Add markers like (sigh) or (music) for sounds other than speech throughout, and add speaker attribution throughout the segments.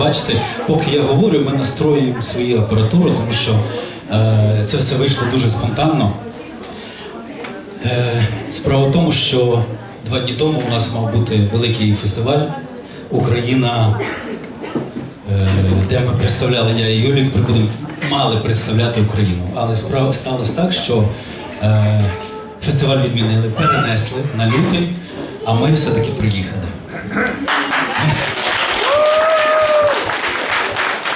Speaker 1: бачите, поки я говорю, ми настроюємо свою апаратуру, тому що е, це все вийшло дуже спонтанно. Е, справа в тому, що два дні тому у нас мав бути великий фестиваль Україна, е, де ми представляли я і Юлік, мали представляти Україну. Але справа сталося так, що е, фестиваль відмінили, перенесли на лютий, а ми все-таки приїхали.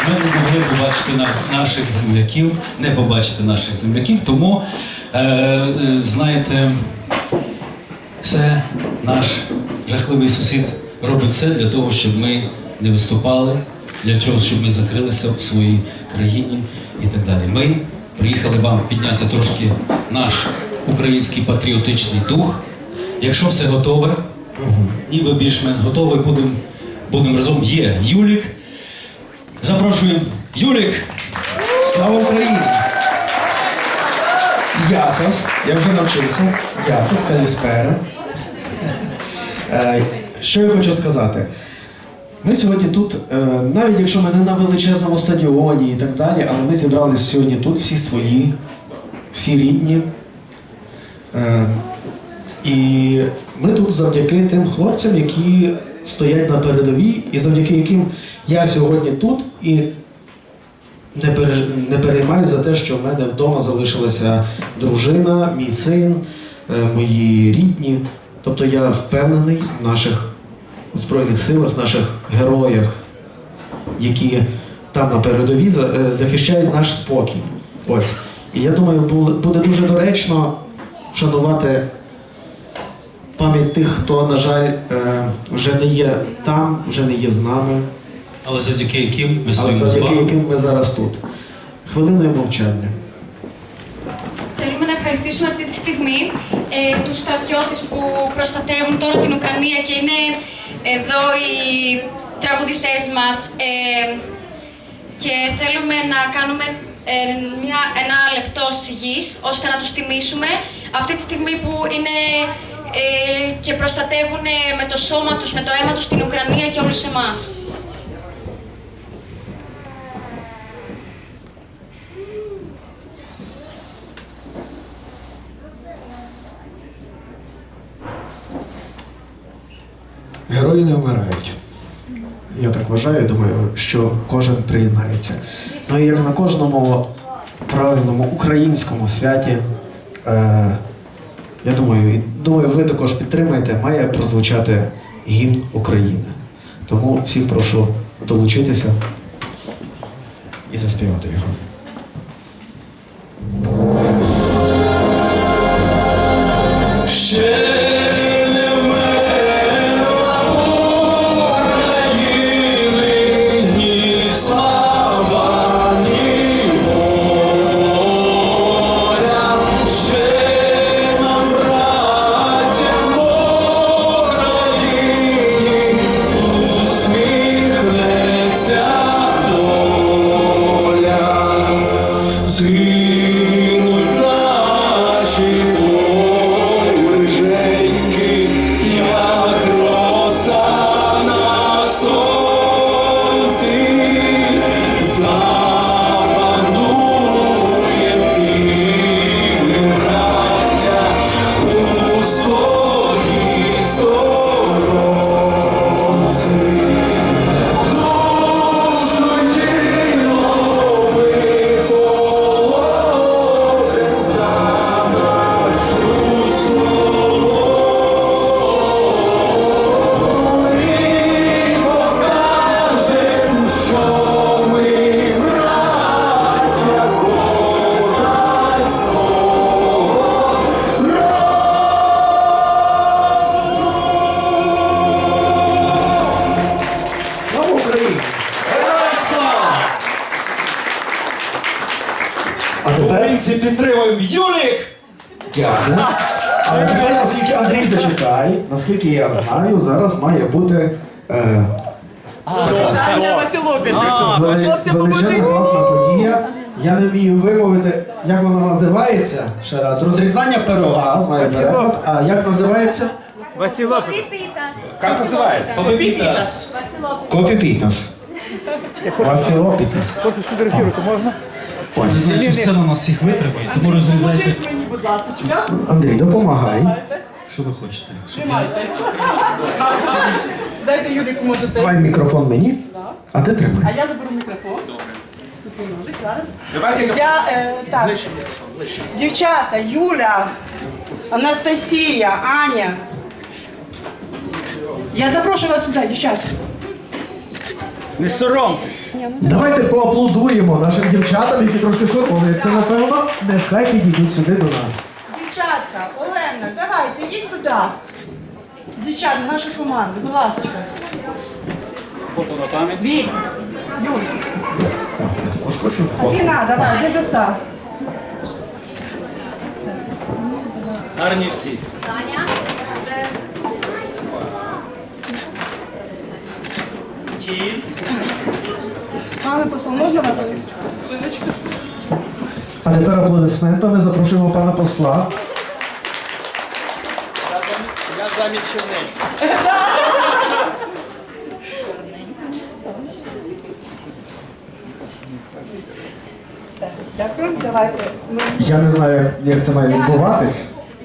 Speaker 1: Ми не могли побачити наших земляків, не побачити наших земляків, тому, е, е, знаєте, все наш жахливий сусід робить все для того, щоб ми не виступали, для того, щоб ми закрилися в своїй країні і так далі. Ми приїхали вам підняти трошки наш український патріотичний дух. Якщо все готове, ніби більш-менш готове, будемо будем разом. Є Юлік. Запрошуємо Юлік.
Speaker 2: Слава Україні! Ясос, я вже навчився. Ясос, каліспера. Е, Що я хочу сказати? Ми сьогодні тут, е, навіть якщо ми не на величезному стадіоні і так далі, але ми зібралися сьогодні тут всі свої, всі рідні. Е, І ми тут завдяки тим хлопцям, які стоять на передовій, і завдяки яким я сьогодні тут і не, пере, не переймаюсь за те, що в мене вдома залишилася дружина, мій син, е, мої рідні. Тобто я впевнений в наших Збройних силах, наших героях, які там на передовій е, захищають наш спокій. Ось. І я думаю, буде дуже доречно вшанувати пам'ять тих, хто, на жаль, е, вже не є там, вже не є з нами.
Speaker 1: Але завдяки яким ми
Speaker 2: Але
Speaker 1: стоїмо з
Speaker 2: завдяки
Speaker 1: вами.
Speaker 2: яким ми зараз тут. Хвилиною мовчання.
Speaker 3: Θέλουμε να ευχαριστήσουμε αυτή τη στιγμή ε, τους στρατιώτες που προστατεύουν τώρα την Ουκρανία και είναι εδώ οι τραγουδιστές μας ε, και θέλουμε να κάνουμε ε, μια, ένα λεπτό σιγής ώστε να τους τιμήσουμε αυτή τη στιγμή που είναι ε, και προστατεύουν με το σώμα τους, με το αίμα τους την Ουκρανία και όλους εμάς.
Speaker 2: Герої не вмирають. Я так вважаю, думаю, що кожен приєднається. Ну і як на кожному правильному українському святі, е, я думаю, думаю, ви також підтримаєте, має прозвучати гімн України. Тому всіх прошу долучитися і заспівати його. Але тепер, наскільки Андрій зачитає, наскільки я знаю, зараз має бути е,
Speaker 4: е,
Speaker 2: класна подія. Я не вмію вимовити, як вона називається ще раз. Розрізання пирога, знаєте. А як називається?
Speaker 3: Пипитас.
Speaker 4: Как называется?
Speaker 1: Пипитас.
Speaker 2: Копіпітас. Васілопітас.
Speaker 4: Хочеш фотографувати, можна?
Speaker 2: Ось,
Speaker 1: значить, все на нас всіх витримає, тому розрізайте
Speaker 4: будь ласка.
Speaker 2: Андрій, допомагай.
Speaker 1: що ви хочете.
Speaker 4: Тримайте. Дайте Юліку, можете.
Speaker 2: Давай мікрофон мені, а ти
Speaker 4: А я заберу мікрофон. Зараз. Я, е, так. Дівчата, Юля, Анастасія, Аня. Я запрошую вас сюди, дівчата.
Speaker 5: Не соромтесь.
Speaker 2: Давайте поаплодуємо нашим дівчатам, які трошки соромляться, напевно, нехай підійдуть сюди до нас.
Speaker 4: Дівчатка, Олена, давайте, йдіть сюди. Дівчата, наша команда, будь ласка.
Speaker 5: Фото на пам'ять.
Speaker 4: Вік, Юль,
Speaker 2: Також хочу фото.
Speaker 4: Афіна, давай, йди до сад.
Speaker 5: Гарні всі.
Speaker 3: Таня, це
Speaker 4: Пане посол, можна вас?
Speaker 2: А тепер аплодисментами запрошуємо пана посла.
Speaker 5: Я замість чернень.
Speaker 4: Все, дякую, давайте. Ми-
Speaker 2: Я не знаю, як це має відбуватись.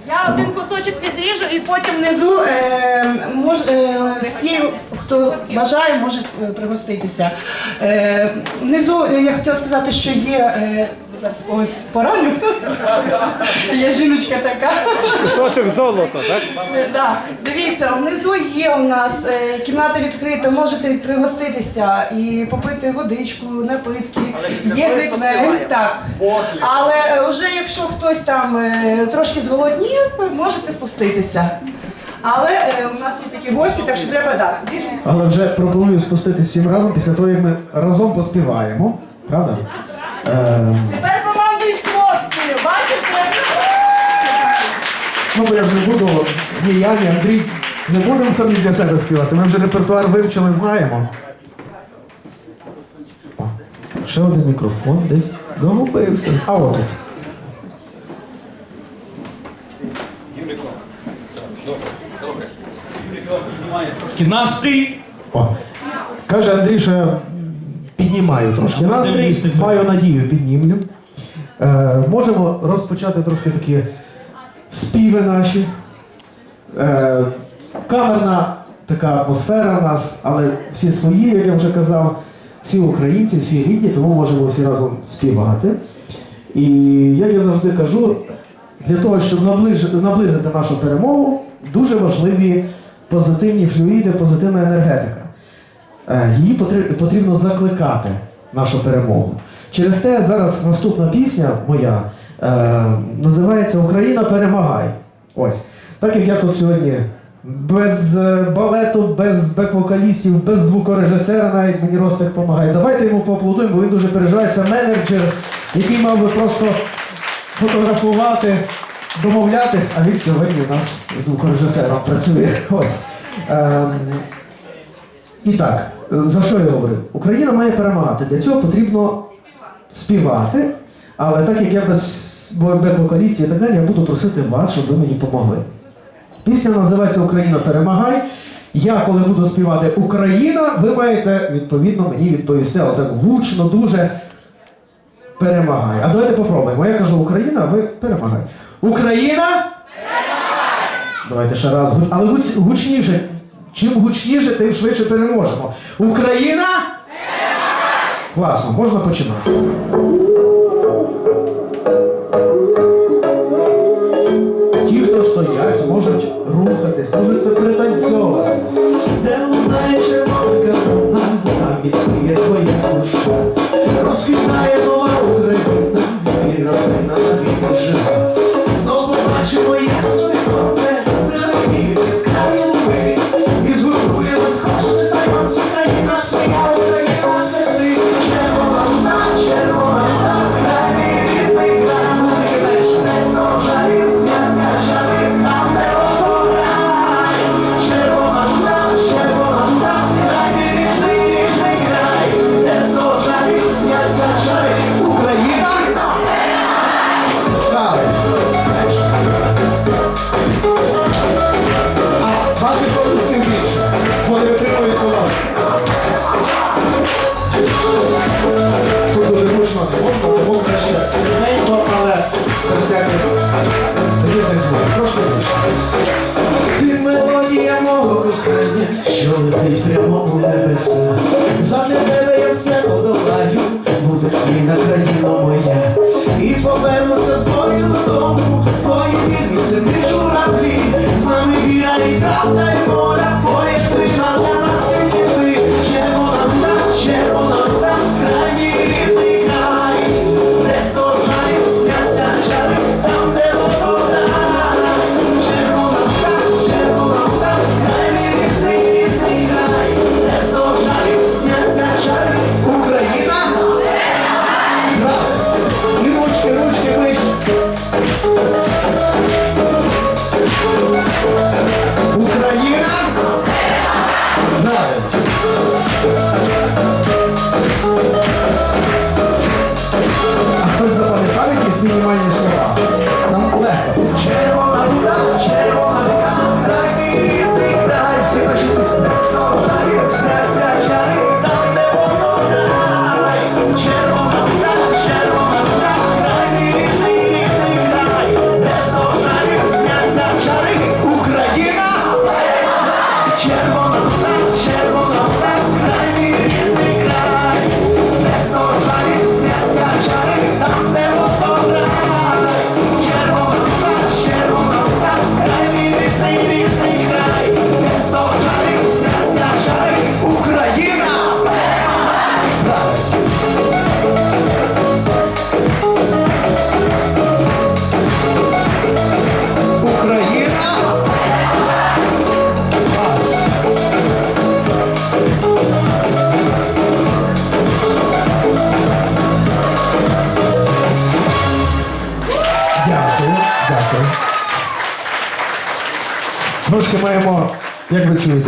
Speaker 4: Я один кусочок відріжу і потім внизу е, мож, е, всі, хто бажає, може е, пригоститися. Е, внизу е, я хотіла сказати, що є. Е, зараз когось пораню. (laughs) Є жіночка така.
Speaker 5: Кусочок золота, так?
Speaker 4: Да. Дивіться, внизу є у нас кімната відкрита, можете пригоститися і попити водичку, напитки. Є грибне, так. Але вже якщо хтось там трошки зголоднів, ви можете спуститися. Але е, у нас є такі гості, так що треба дати. Більше
Speaker 2: Але вже пропоную спуститись всім разом після того, як ми разом поспіваємо. Правда? Е,
Speaker 4: Тепер командують хлопці, бачите?
Speaker 2: ну, бо я ж не буду, ні я, ні Андрій, не будемо самі для себе співати. Ми вже репертуар вивчили, знаємо. Ще один мікрофон десь загубився. А отут.
Speaker 1: Трошки настрій.
Speaker 2: О. Каже Андрій, що я піднімаю трошки настрій, маю надію, піднімлю. Е, можемо розпочати трошки такі співи наші. Е, камерна така атмосфера у нас, але всі свої, як я вже казав, всі українці, всі рідні, тому можемо всі разом співати. І як я завжди кажу, для того, щоб наблизити нашу перемогу, дуже важливі позитивні флюїди, позитивна енергетика. Е, Її потрібно закликати, нашу перемогу. Через те зараз наступна пісня моя е, називається Україна перемагай. Ось. Так як я тут сьогодні без е, балету, без бек-вокалістів, без звукорежисера навіть мені Ростик допомагає. Давайте йому поаплодуємо, бо він дуже переживає. Це менеджер, який мав би просто фотографувати, домовлятись, а він сьогодні у нас звукорежисером працює. Ось. Ем, і так, за що я говорив? Україна має перемагати. Для цього потрібно співати, але так як я без бек-вокалістів і так далі, я буду просити вас, щоб ви мені допомогли. Пісня називається Україна перемагай. Я, коли буду співати Україна, ви маєте відповідно мені відповісти отак гучно, дуже перемагай. А давайте попробуємо. Я кажу Україна, а ви перемагай. Україна! Давайте ще раз. Але гучніше. Чим гучніше, тим швидше переможемо. Україна! Класно, можна починати. Ті, хто стоять, можуть рухатись, можуть пританцьовувати. will never see.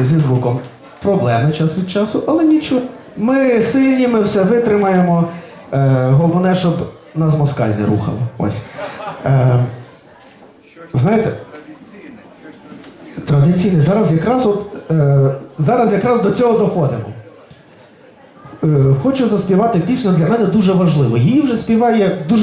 Speaker 2: бути зі звуком. Проблеми час від часу, але нічого. Ми сильні, ми все витримаємо. Е, Головне, щоб нас москаль не рухала. Ось. Е, знаєте, традиційне. Зараз якраз от, е, зараз якраз до цього доходимо. Е, хочу заспівати пісню для мене дуже важливо. Її вже співає дуже.